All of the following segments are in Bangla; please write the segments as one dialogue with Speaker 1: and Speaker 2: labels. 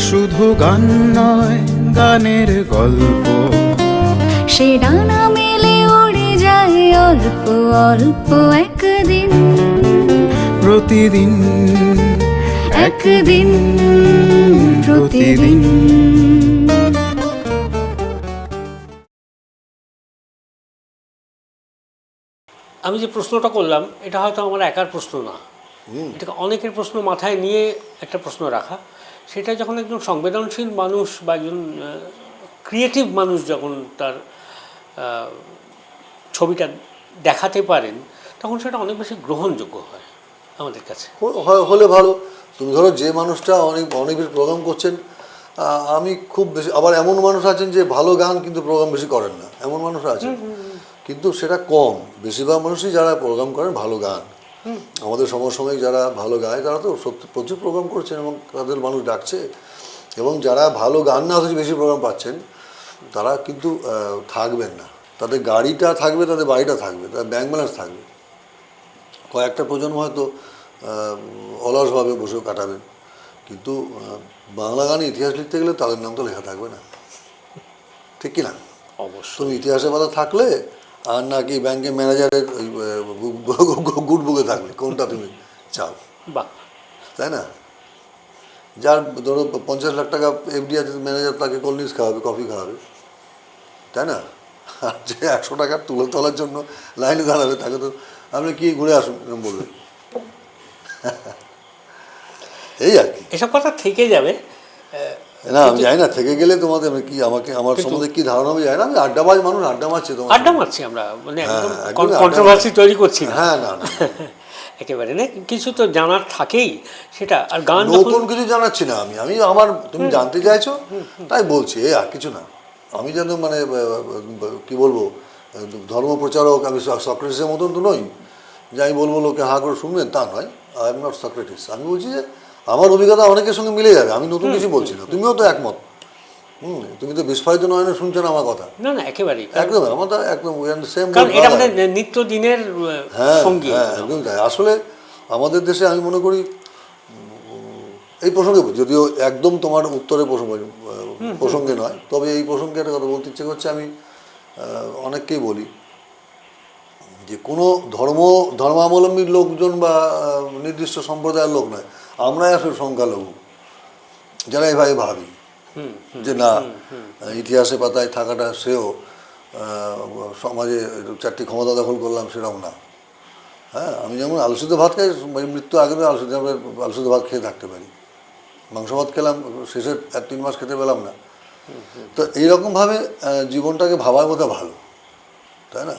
Speaker 1: শুধু গান নয় গানের গল্প।
Speaker 2: সে ডানা মেলে উড়ে যায় অল্প অল্প একদিন।
Speaker 1: প্রতিদিন
Speaker 2: একদিন প্রতিদিন।
Speaker 3: আমি যে প্রশ্নটা করলাম এটা হয়তো আমার একার প্রশ্ন না। এটা অনেকের প্রশ্ন মাথায় নিয়ে একটা প্রশ্ন রাখা। সেটা যখন একজন সংবেদনশীল মানুষ বা একজন ক্রিয়েটিভ মানুষ যখন তার ছবিটা দেখাতে পারেন তখন সেটা অনেক বেশি গ্রহণযোগ্য হয় আমাদের কাছে।
Speaker 4: হলে ভালো। তুমি ধরো যে মানুষটা অনেক অনেক বেশি প্রোগ্রাম করছেন আমি খুব বেশি আবার এমন মানুষ আছেন যে ভালো গান কিন্তু প্রোগ্রাম বেশি করেন না। এমন মানুষ আছেন। কিন্তু সেটা কম। বেশিরভাগ মানুষই যারা প্রোগ্রাম করেন ভালো গান। আমাদের সমসাময়িক যারা ভালো গায় তারা তো সত্যি প্রচুর প্রোগ্রাম করছেন এবং তাদের মানুষ ডাকছে। এবং যারা ভালো গান না অথচ বেশি প্রোগ্রাম পাচ্ছেন তারা কিন্তু থাকবেন না। তাদের গাড়িটা থাকবে তাদের বাড়িটা থাকবে তাদের ব্যাংক ব্যালেন্স থাকবে। কয়েকটা প্রজন্ম হয়তো অলসভাবে বসেও কাটাবেন। কিন্তু বাংলা গানে ইতিহাস লিখতে গেলে তাদের নাম তো লেখা থাকবে না। ঠিক কি না
Speaker 3: অবশ্যই
Speaker 4: ইতিহাসের কথা থাকলে আর নাকি ব্যাংকের ম্যানেজারের ওই গুড বুকে থাকলে কোনটা তুমি চাও?
Speaker 3: বাহ।
Speaker 4: তাই না? যার ধরো পঞ্চাশ লাখ টাকা এফডি আছে ম্যানেজার তাকে কোল্ড ড্রিঙ্কস খাওয়াবে কফি খাওয়াবে। তাই না? আর যে একশো টাকার তুলে তোলার জন্য লাইনে দাঁড়াবে তাকে তো আপনি কি ঘুরে আসুন এরকম বলবে। এই আর কি।
Speaker 3: এসব কথা থেকে যাবে।
Speaker 4: না আমি জানি না থেকে গেলে তোমাদের কি আমাকে আমার সম্বন্ধে কি ধারণা জানি না আমি আড্ডাবাজ মানুষ আড্ডা মারছি তোমার
Speaker 3: আড্ডা মারছি আমরা মানে
Speaker 4: হ্যাঁ,
Speaker 3: কন্ট্রোভার্সি তৈরি করছি না।
Speaker 4: হ্যাঁ না না।
Speaker 3: একেবারে না কিছু তো জানার থাকেই সেটা আর গান
Speaker 4: নতুন কিছু জানাচ্ছি না আমি আমি আমার তুমি জানতে চাইছো? তাই বলছি এই আর কিছু না। আমি যেন মানে কি বলব ধর্ম প্রচারক আমি সক্রেটিসের মতন তো নই। যে আমি বলব লোকে হা করে শুনবেন তা নয় আই এম নট সক্রেটিস। আমি বলছি যে আমার অভিজ্ঞতা অনেকের সঙ্গে মিলে যাবে আমি নতুন কিছু বলছি না। তুমিও তো একমত। হুম তুমি তো বিস্ফারিত নয় না শুনছো না আমার কথা।
Speaker 3: না না একেবারেই।
Speaker 4: একদম আমার তো একদম সেম
Speaker 3: কারণ এটা আমাদের নিত্য দিনের
Speaker 4: হ্যাঁ
Speaker 3: সঙ্গী।
Speaker 4: হ্যাঁ একদম তাই। আসলে আমাদের দেশে আমি মনে করি এই প্রসঙ্গে যদিও একদম তোমার উত্তরে প্রসঙ্গ নয় তবে এই প্রসঙ্গে একটা কথা বলতে ইচ্ছে করছে আমি অনেককেই বলি যে কোনো ধর্ম ধর্মাবলম্বী লোকজন বা নির্দিষ্ট সম্প্রদায়ের লোক নয় আমরাই আসলে সংখ্যালঘু যারা এভাবে ভাবি যে না ইতিহাসে পাতায় থাকাটা সেও সমাজে চারটি ক্ষমতা দখল করলাম সেরকম না। হ্যাঁ আমি যেমন আলুসিদ্ধ ভাত খাই মানে মৃত্যু আগে আলুসিদ্ধ আলুসিদ্ধ ভাত খেয়ে থাকতে পারি। মাংস ভাত খেলাম শেষের এক তিন মাস খেতে পেলাম না। তো এইরকমভাবে জীবনটাকে ভাবার কথা ভালো তাই না?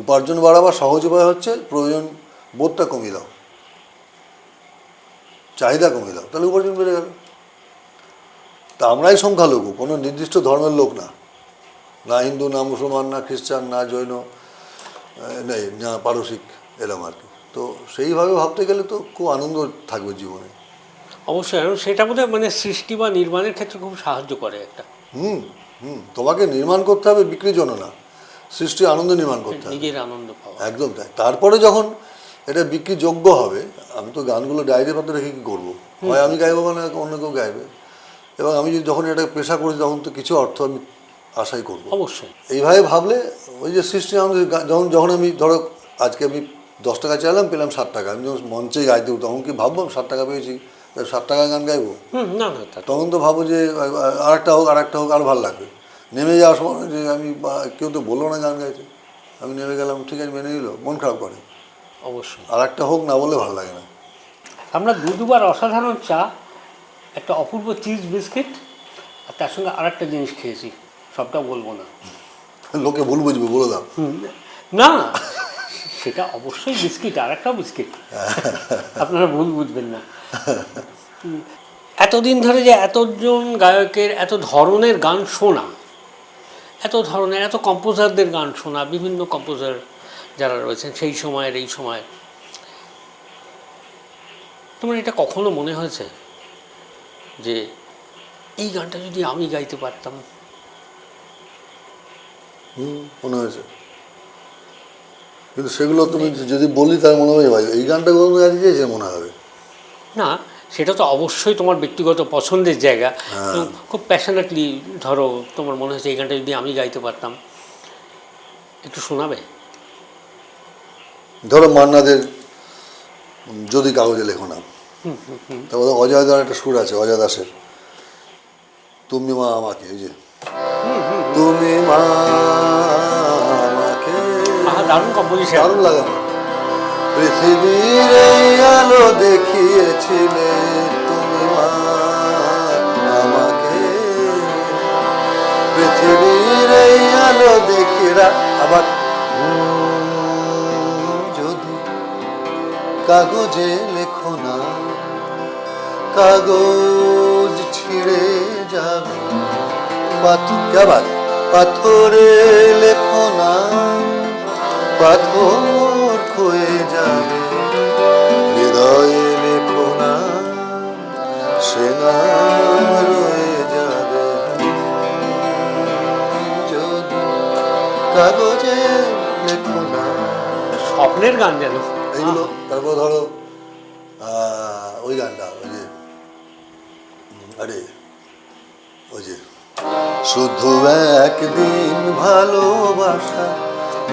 Speaker 4: উপার্জন বাড়াবার সহজ উপায় হচ্ছে প্রয়োজন বোধটা কমিয়ে দাও। চাহিদা কমিয়ে দাও তাহলে উপার্জন বেড়ে গেল। তা আমরাই সংখ্যালঘু কোনো নির্দিষ্ট ধর্মের লোক না। না হিন্দু না মুসলমান না খ্রিস্টান না জৈন নেই না পারসিক এরম আর কি। তো সেইভাবে ভাবতে গেলে তো খুব আনন্দ থাকবে জীবনে।
Speaker 3: অবশ্যই সেটা বোধহয় মানে সৃষ্টি বা নির্মাণের ক্ষেত্রে খুব সাহায্য করে একটা।
Speaker 4: হুম হুম তোমাকে নির্মাণ করতে হবে বিক্রির জন্য না সৃষ্টি আনন্দ নির্মাণ করতে হবে।
Speaker 3: নিজের আনন্দ পাওয়া।
Speaker 4: একদম তাই। তারপরে যখন এটা বিক্রি যোগ্য হবে। আমি তো গানগুলো ডায়েরি পাতে রেখে কী করব? হয় আমি গাইবো মানে অন্য কেউ গাইবে। এবং আমি যদি যখন এটা পেশা করি তখন তো কিছু অর্থ আমি আশাই করব।
Speaker 3: অবশ্যই।
Speaker 4: এইভাবে ভাবলে ওই যে সৃষ্টি আমাদের যখন যখন আমি ধরো আজকে আমি দশ টাকা চাইলাম পেলাম ষাট টাকা। আমি যখন মঞ্চে গাইতে তখন কি ভাববো ষাট টাকা পেয়েছি? ষাট টাকা গান গাইবো?
Speaker 3: হুম না না
Speaker 4: তখন তো ভাবো যে আর একটা হোক আর একটা হোক আর ভালো লাগবে। নেমে যাওয়ার সময় যে আমি কেউ তো বলল না গান গাইতে। আমি নেমে গেলাম ঠিক আছে মেনে নিল মন খারাপ করে।
Speaker 3: অবশ্যই।
Speaker 4: আর একটা হোক না বলে ভালো লাগে না।
Speaker 3: আমরা দু দুবার অসাধারণ চা একটা অপূর্ব চিজ বিস্কিট আর তার সঙ্গে আর একটা জিনিস খেয়েছি সবটা বলব না।
Speaker 4: লোকে ভুল বুঝবে বলে দাও।
Speaker 3: না সেটা অবশ্যই বিস্কিট আর একটা বিস্কিট। আপনারা ভুল বুঝবেন না। এতদিন ধরে যে এতজন গায়কের এত ধরনের গান শোনা এত ধরনের এত কম্পোজারদের গান শোনা বিভিন্ন কম্পোজার যারা রয়েছেন সেই সময়ের এই সময়। তোমার এটা কখনো মনে হয়েছে যে এই গানটা যদি আমি গাইতে পারতাম?
Speaker 4: হুম মনে হয়েছে। কিন্তু সেগুলো তুমি যদি বলি তার মনে হবে ভাই এই গানটা কোনো গাইতে চেয়েছে মনে হবে।
Speaker 3: না সেটা তো অবশ্যই তোমার ব্যক্তিগত পছন্দের জায়গা। এবং খুব প্যাশনেটলি ধরো তোমার মনে হচ্ছে এই গানটা যদি আমি গাইতে পারতাম। একটু শোনাবে?
Speaker 4: ধরো মান্নাদের যদি কাগজে লেখো না। তারপরে অজয় দার একটা সুর আছে অজয় দাসের। তুমি মা আমাকে এই যে। তুমি মা আমাকে।
Speaker 3: দারুণ কম্পোজিশন
Speaker 4: দারুণ লাগে। পৃথিবীর এই আলো দেখিয়েছিলে তুমি মা আমাকে। পৃথিবীর এই আলো দেখিরা কাগজে লেখো না। কাগজ ছিঁড়ে যাবে। পাথর পাথরে লেখো না। পাথর ক্ষয়ে যাবে। হৃদয়ে লেখো না। সে নাম রয়ে যাবে। যদি কাগজে লেখো না।
Speaker 3: স্বপ্নের গান যেন।
Speaker 4: তারপর ধরো ওই গানটা, ওই যে আরে, ওই যে, শুধু একদিন ভালোবাসা,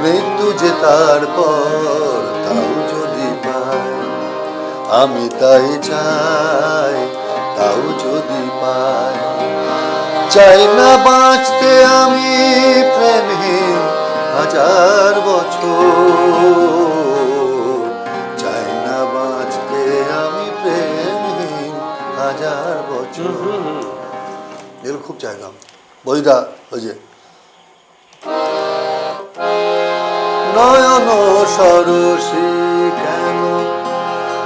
Speaker 4: মৃত্যু যে তারপর তাও যদি পাই, আমি তাই চাই, তাও যদি পাই। চাই না বাঁচতে আমি প্রেমহীন হাজার বছর। খুব চাইতাম বইটা ওই যে। নয়ন সরসী কেন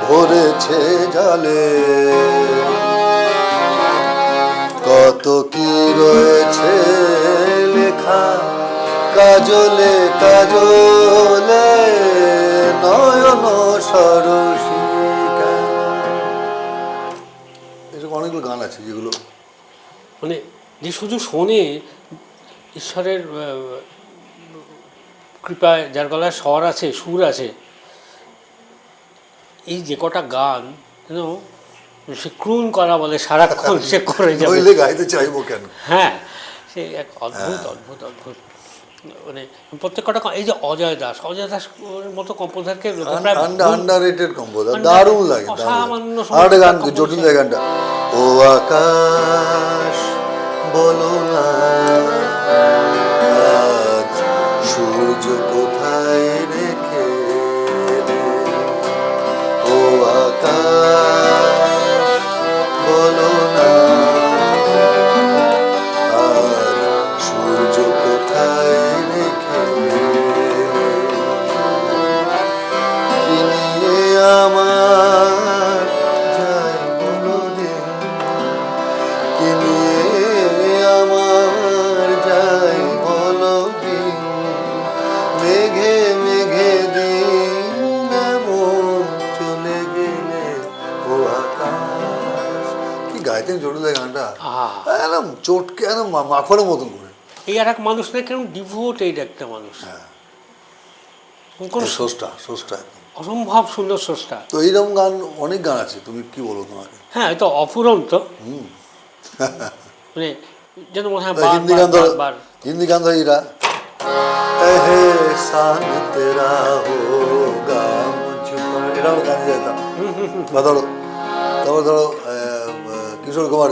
Speaker 4: ভরেছে জলে? কত কি রয়েছে লেখা কাজলে কাজলে? নয়ন সরসী কেন? এরকম অনেকগুলো গান আছে যেগুলো
Speaker 3: যে শুধু শোনে ঈশ্বরের কৃপায় যার গলায় স্বর আছে সুর আছে এই যে কটা গান যেন সে ক্রুন করা বলে সারাক্ষণ সে করে যাবে।
Speaker 4: গাইতে চাইব কেন?
Speaker 3: হ্যাঁ সে এক অদ্ভুত অদ্ভুত অদ্ভুত। মানে প্রত্যেক কটা এই যে অজয় দাস অজয় দাস মতো কম্পোজারকে প্রায়
Speaker 4: আন্ডার রেটেড কম্পোজার দারুণ লাগে
Speaker 3: অসামান্য
Speaker 4: আর গান জটিল গানটা ও আকাশ বলো না। আজ সূর্য মাখনের মতন করে
Speaker 3: এই আর এক মানুষ না কেন ডিভোটেড একটা মানুষ।
Speaker 4: হ্যাঁ। সোসটা একদম।
Speaker 3: অসম্ভব সুন্দর স্রষ্টা।
Speaker 4: তো এইরকম গান অনেক গান আছে তুমি কি বলো তোমাকে?
Speaker 3: হ্যাঁ এটা অফুরন্ত। মানে যেন মনে হয়
Speaker 4: হিন্দি গান ধরো। হিন্দি গান ধরো এরা এহসান তেরা হোগা এরাও গান যেতাম বা ধরো তারপর ধরো কিশোর কুমার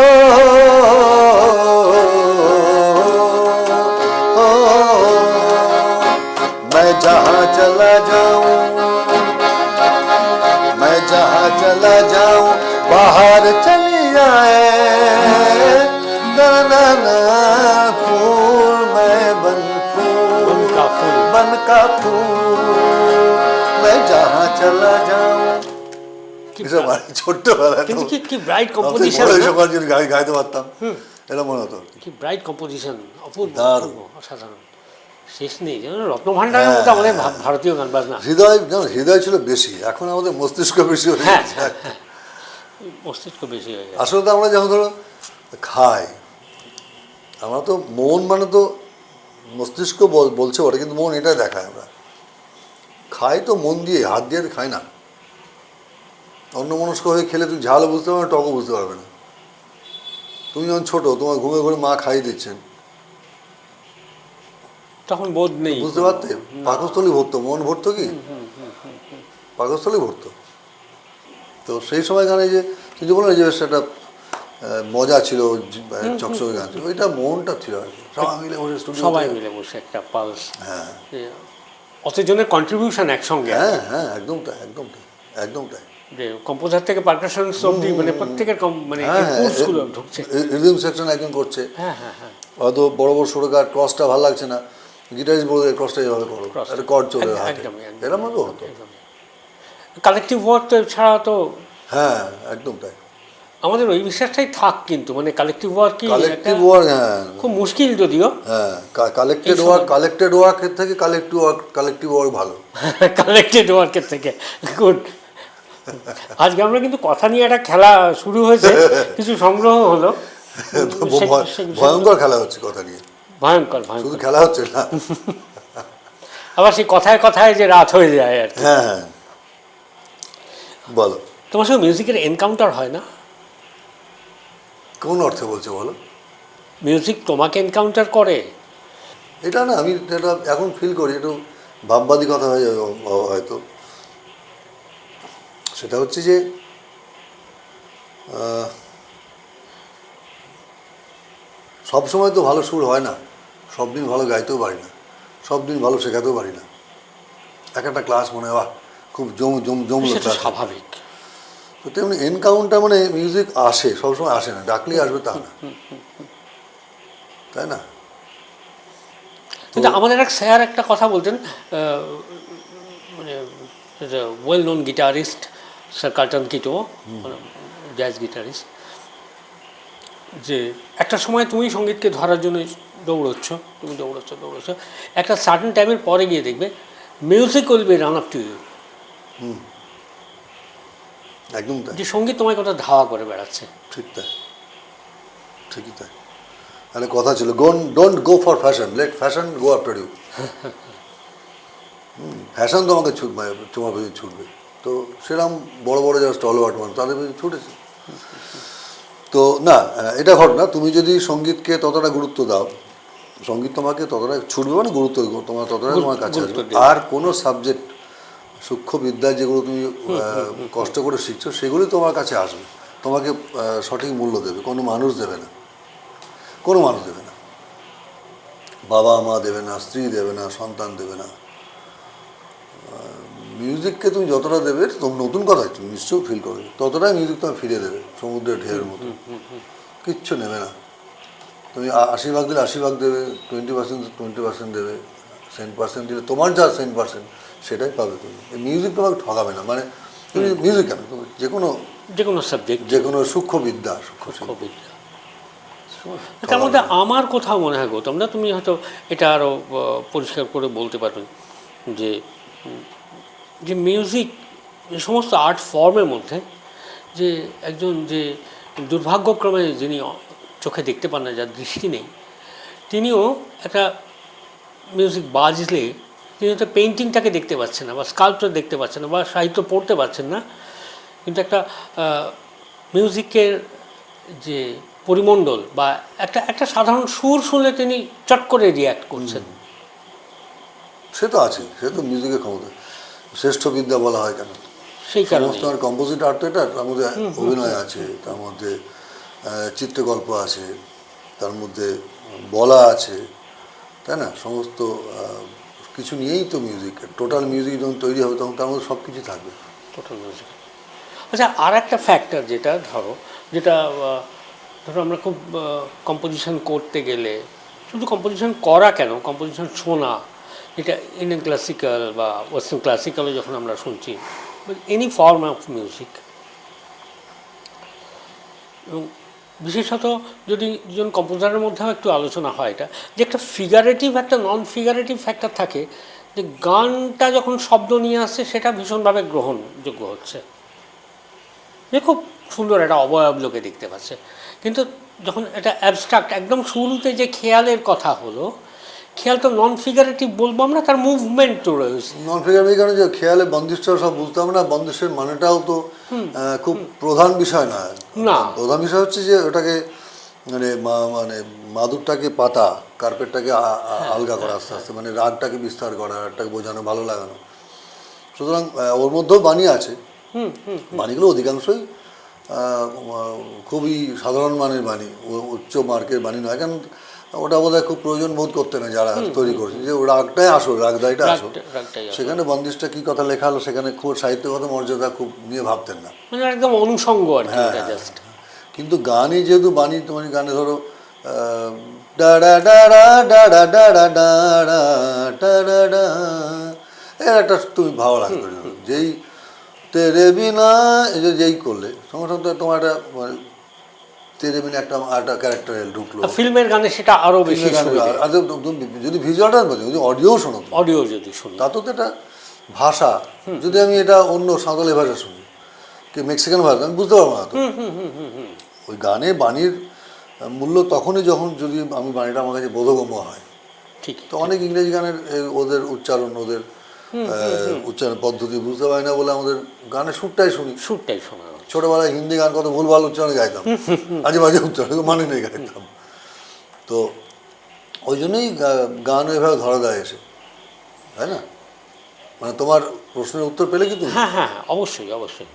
Speaker 4: পারি ছোট্টবেলায়
Speaker 3: কিন্তু কি কি ব্রাইট কম্পোজিশন
Speaker 4: সকাল যদি গাই গাইতে পারতাম এটা মনে হতো কি।
Speaker 3: ব্রাইট কম্পোজিশন অপূর্ব অসাধারণ। শেষ নেই রত্নভাণ্ডারের
Speaker 4: হ্যাঁ, মধ্যে
Speaker 3: আমাদের হ্যাঁ। ভারতীয় গান বাজনা।
Speaker 4: হৃদয় না হৃদয় ছিল বেশি এখন আমাদের মস্তিষ্ক বেশি হয়ে
Speaker 3: হ্যাঁ।
Speaker 4: গেছে।
Speaker 3: মস্তিষ্ক বেশি হয়ে গেছে।
Speaker 4: আসলে তো আমরা যখন ধরো খাই আমরা তো মন মানে তো মস্তিষ্ক বলছে ওটা কিন্তু মন এটাই দেখায় আমরা। খাই তো মন দিয়ে হাত দিয়ে খাই না। অন্য মনস্ক হয়ে খেলে তুমি ঝালও বুঝতে পারবে না টকও বুঝতে পারবে না। তুমি যখন ছোট তোমার ঘুমে ঘুরে মা খাইয়ে দিচ্ছেন।
Speaker 3: তখন বোধ নেই।
Speaker 4: বুঝতে পারতে? পাকস্থলী ভরতো মন ভরতো কি? পাকস্থলী ভরতো। তো সেই সময় গানে যে তুমি যে বললে যে একটা মজা ছিল চকচকে গান ছিল ওইটা মনটা ছিল আর কি। সবাই মিলে বসে স্টুডিও
Speaker 3: সবাই মিলে বসে একটা পালস
Speaker 4: হ্যাঁ।
Speaker 3: অতজনের কন্ট্রিবিউশন একসঙ্গে।
Speaker 4: হ্যাঁ হ্যাঁ একদম তাই একদম তাই একদম তাই।
Speaker 3: যে কম্পোজার থেকে পারকাশন অব্দি মানে প্রত্যেকের কম- মানে
Speaker 4: হ্যাঁ
Speaker 3: inputs গুলো ঢুকছে।
Speaker 4: রিদম সেকশন একজন করছে।
Speaker 3: হ্যাঁ হ্যাঁ হ্যাঁ।
Speaker 4: হয়তো বড় বড় সুরকার ক্রসটা ভালো লাগছে না। গিটারিস্ট বলবে ক্রসটা এইভাবে করো. একটা কর্ড চলে
Speaker 3: একদম।
Speaker 4: এরকম হতো।
Speaker 3: কালেকটিভ ওয়ার্ক তো ছাড়া তো
Speaker 4: হ্যাঁ একদম তাই।
Speaker 3: আমাদের ওই বিশ্বাসটাই থাক কিন্তু মানে কালেকটিভ ওয়ার্ক কি
Speaker 4: কালেকটিভ ওয়ার্ক হ্যাঁ।
Speaker 3: খুব মুশকিল যদিও।
Speaker 4: হ্যাঁ কালেক্টেড ওয়ার্ক কালেক্টেড ওয়ার্কের থেকে কালেক্টিভ ওয়ার্ক কালেক্টিভ ওয়ার্ক ভালো।
Speaker 3: কালেক্টেড ওয়ার্কের থেকে গুড আজকে আমরা কিন্তু কথা নিয়ে একটা খেলা শুরু হয়েছে কিছু সংগ্রহ হলো।
Speaker 4: ভয়ঙ্কর খেলা হচ্ছে কথা নিয়ে।
Speaker 3: ভয়ঙ্কর
Speaker 4: শুধু
Speaker 3: ভয়ঙ্কর।
Speaker 4: খেলা হচ্ছে না।
Speaker 3: আবার সেই কথায় কথায় যে রাত হয়ে যায় আর
Speaker 4: হ্যাঁ হ্যাঁ। বলো।
Speaker 3: তোমার সঙ্গে মিউজিকের এনকাউন্টার হয় না?
Speaker 4: কোন অর্থে বলছো বলো?
Speaker 3: মিউজিক তোমাকে এনকাউন্টার করে?
Speaker 4: এটা না আমি এটা এখন ফিল করি একটু ভাববাদী কথা হয়ে যাবে হয়তো। সেটা হচ্ছে যে সব সময় তো ভালো সুর হয় না। সব দিন ভালো গাইতেও পারি না। সব দিন ভালো শেখাতেও পারি না। এক একটা ক্লাস মনে হয় খুব জম জম ক্লাস।
Speaker 3: স্বাভাবিক।
Speaker 4: তো তেমনি এনকাউন্টার মানে মিউজিক আসে সবসময় আসে না। ডাকলেই আসবে তা না। তাই না?
Speaker 3: কিন্তু আমাদের এক স্যার একটা কথা বলতেন মানে ওয়েল নোন গিটারিস্ট স্যার কার্টন কিটো জ্যাজ গিটারিস্ট যে একটা সময় তুমি সঙ্গীতকে ধরার জন্য দৌড়চ্ছ তুমি দৌড়চ্ছ দৌড়চ্ছ। একটা সার্টেন টাইমের পরে গিয়ে দেখবে music will be run up to you
Speaker 4: একদম তাই।
Speaker 3: যে সংগীত তোমায় কথা ধাওয়া করে বেড়াচ্ছে।
Speaker 4: ঠিক তাই। ঠিকই তাই। মানে কথা ছিল gone don't go for fashion let fashion go after you fashion তোমাকে ছুট তোমার ছুটবে তো সেরকম বড় বড় যারা স্টল ওয়ার্ড মানুষ তাদের ছুটেছে। তো না এটা ঘটনা। তুমি যদি সঙ্গীতকে ততটা গুরুত্ব দাও সংগীত তোমাকে ততটা ছুটবে মানে গুরুত্ব দেবো, তোমার ততটা তোমার কাছে আর কোনো সাবজেক্ট সূক্ষ্ম বিদ্যা যেগুলো তুমি কষ্ট করে শিখছো সেগুলি তোমার কাছে আসবে। তোমাকে সঠিক মূল্য দেবে। কোনো মানুষ দেবে না। কোনো মানুষ দেবে না। বাবা মা দেবে না স্ত্রী দেবে না সন্তান দেবে না। মিউজিককে তুমি যতটা দেবে তুমি নতুন কথা তুমি নিশ্চয়ই ফিল করবে। ততটাই মিউজিক তোমায় ফিরে দেবে সমুদ্রের ঢেউয়ের মতো। কিচ্ছু নেবে না। তুমি আশি ভাগ দিলে আশি ভাগ দেবে টোয়েন্টি পার্সেন্ট টোয়েন্টি পার্সেন্ট দেবে সেন্ট পার্সেন্ট দিলে তোমার যা সেন্ট পার্সেন্ট সেটাই পাবে তুমি। মিউজিক তোমাকে ঠকাবে না মানে তুমি মিউজিক কেন? তুমি যে কোনো
Speaker 3: যে কোনো সাবজেক্ট
Speaker 4: যে কোনো সূক্ষ্ম বিদ্যা সূক্ষ্ম
Speaker 3: তার মধ্যে আমার কোথাও মনে হয় গৌতম না? তুমি হয়তো এটা আরও পরিষ্কার করে বলতে পারবেন যে যে মিউজিক যে সমস্ত আর্ট ফর্মের মধ্যে যে একজন যে দুর্ভাগ্যক্রমে যিনি চোখে দেখতে পান না, যার দৃষ্টি নেই, তিনিও একটা মিউজিক বাজলে তিনি হয়তো পেন্টিংটাকে দেখতে পাচ্ছেন না বা স্কাল্পচার দেখতে পাচ্ছেন না বা সাহিত্য পড়তে পারছেন না। কিন্তু একটা মিউজিকের যে পরিমণ্ডল বা একটা একটা সাধারণ সুর শুনলে তিনি চট করে রিয়্যাক্ট করছেন।
Speaker 4: সে তো আছে সে তো মিউজিকের ক্ষমতা। শ্রেষ্ঠ বিদ্যা বলা হয় কেন?
Speaker 3: সেই কারণে
Speaker 4: সমস্ত আর কম্পোজিট আর্ট তো এটা তার মধ্যে অভিনয় আছে তার মধ্যে চিত্রকল্প আছে তার মধ্যে বলা আছে তাই না? সমস্ত কিছু নিয়েই তো মিউজিক টোটাল মিউজিক যখন তৈরি হবে তখন তার মধ্যে সব কিছু থাকবে।
Speaker 3: টোটাল মিউজিক আচ্ছা আর একটা ফ্যাক্টর যেটা ধরো যেটা ধরো আমরা খুব কম্পোজিশন করতে গেলে শুধু কম্পোজিশন করা কেন? কম্পোজিশন শোনা যেটা ইন্ডিয়ান ক্লাসিক্যাল বা ওয়েস্টার্ন ক্লাসিক্যালে যখন আমরা শুনছি এনি ফর্ম অফ মিউজিক এবং বিশেষত যদি দুজন কম্পোজারের মধ্যেও একটু আলোচনা হয় এটা, যে একটা ফিগারেটিভ একটা নন ফিগারেটিভ ফ্যাক্টর থাকে, যে গানটা যখন শব্দ নিয়ে আসছে সেটা ভীষণভাবে গ্রহণযোগ্য হচ্ছে। যে খুব সুন্দর একটা অবয়ব লোকে দেখতে পাচ্ছে। কিন্তু যখন এটা অ্যাবস্ট্রাক্ট একদম শুরুতে যে খেয়ালের কথা হলো খেয়াল তো নন ফিগারেটিভ বলব আমরা তার মুভমেন্টও রয়েছে।
Speaker 4: নন ফিগার কারণে যে খেয়ালে বন্দিশটা সব বুঝতাম না বন্দিশের মানেটাও তো খুব প্রধান বিষয় না।
Speaker 3: না।
Speaker 4: প্রধান বিষয় হচ্ছে যে ওটাকে মানে মানে মাদুরটাকে পাতা কার্পেটটাকে আ- আলগা করা আস্তে আস্তে মানে রাগটাকে বিস্তার করা রাগটাকে বোঝানো ভালো লাগানো। সুতরাং ওর মধ্যেও বাণী আছে। বাণীগুলো অধিকাংশই আহ, খুবই সাধারণ মানের বাণী উচ্চ মার্কের বাণী নয়। কারণ ওটা বোধহয় খুব প্রয়োজন বোধ করতে না যারা তৈরি করছে। যে রাগটাই আসল রাগদাইটা আসল। সেখানে বন্দিশটা কি কথা লেখা হলো সেখানে খুব সাহিত্যগত মর্যাদা খুব নিয়ে ভাবতেন না।
Speaker 3: মানে একদম অনুষঙ্গ আর কি
Speaker 4: হ্যাঁ, হ্যাঁ,
Speaker 3: জাস্ট
Speaker 4: কিন্তু গানে যেহেতু বাণী তোমার গানে ধরো ডাডা ডাডা ডাডা ডাডা ডাডা ডাডা ডা এর একটা তুমি ভালো লাগবে যেই তেরে বিনা এই যে যেই করলে সঙ্গে সঙ্গে তোমার একটা মানে তেরে বিনা একটা একটা ক্যারেক্টার ঢুকলো
Speaker 3: ফিল্মের গানে সেটা আরও বেশি
Speaker 4: যদি ভিজুয়ালটা যদি অডিও শোনো
Speaker 3: অডিও যদি শুনি।
Speaker 4: তা তো তো এটা ভাষা। যদি আমি এটা অন্য সাঁওতালি ভাষা শুনি কি মেক্সিকান ভাষা আমি বুঝতে পারব না তো। ওই গানে বাণীর মূল্য তখনই যখন যদি আমি বাণীটা আমার কাছে বোধগম্য হয়
Speaker 3: ঠিক।
Speaker 4: তো অনেক ইংরেজি গানের ওদের উচ্চারণ ওদের উচ্চারণ পদ্ধতি বুঝতে পারি না বলে আমাদের গানের সুরটাই শুনি।
Speaker 3: সুরটাই শোনা
Speaker 4: ছোটবেলায় হিন্দি গান কত ভুল ভুলভাল উচ্চারণে গাইতাম। আজে মাঝে উচ্চারণ মানে নেই গাইতাম। তো ওই জন্যই গান এভাবে ধরা দেয় এসে। তাই না? মানে তোমার প্রশ্নের উত্তর পেলে কি তুমি?
Speaker 3: হ্যাঁ হ্যাঁ, অবশ্যই অবশ্যই।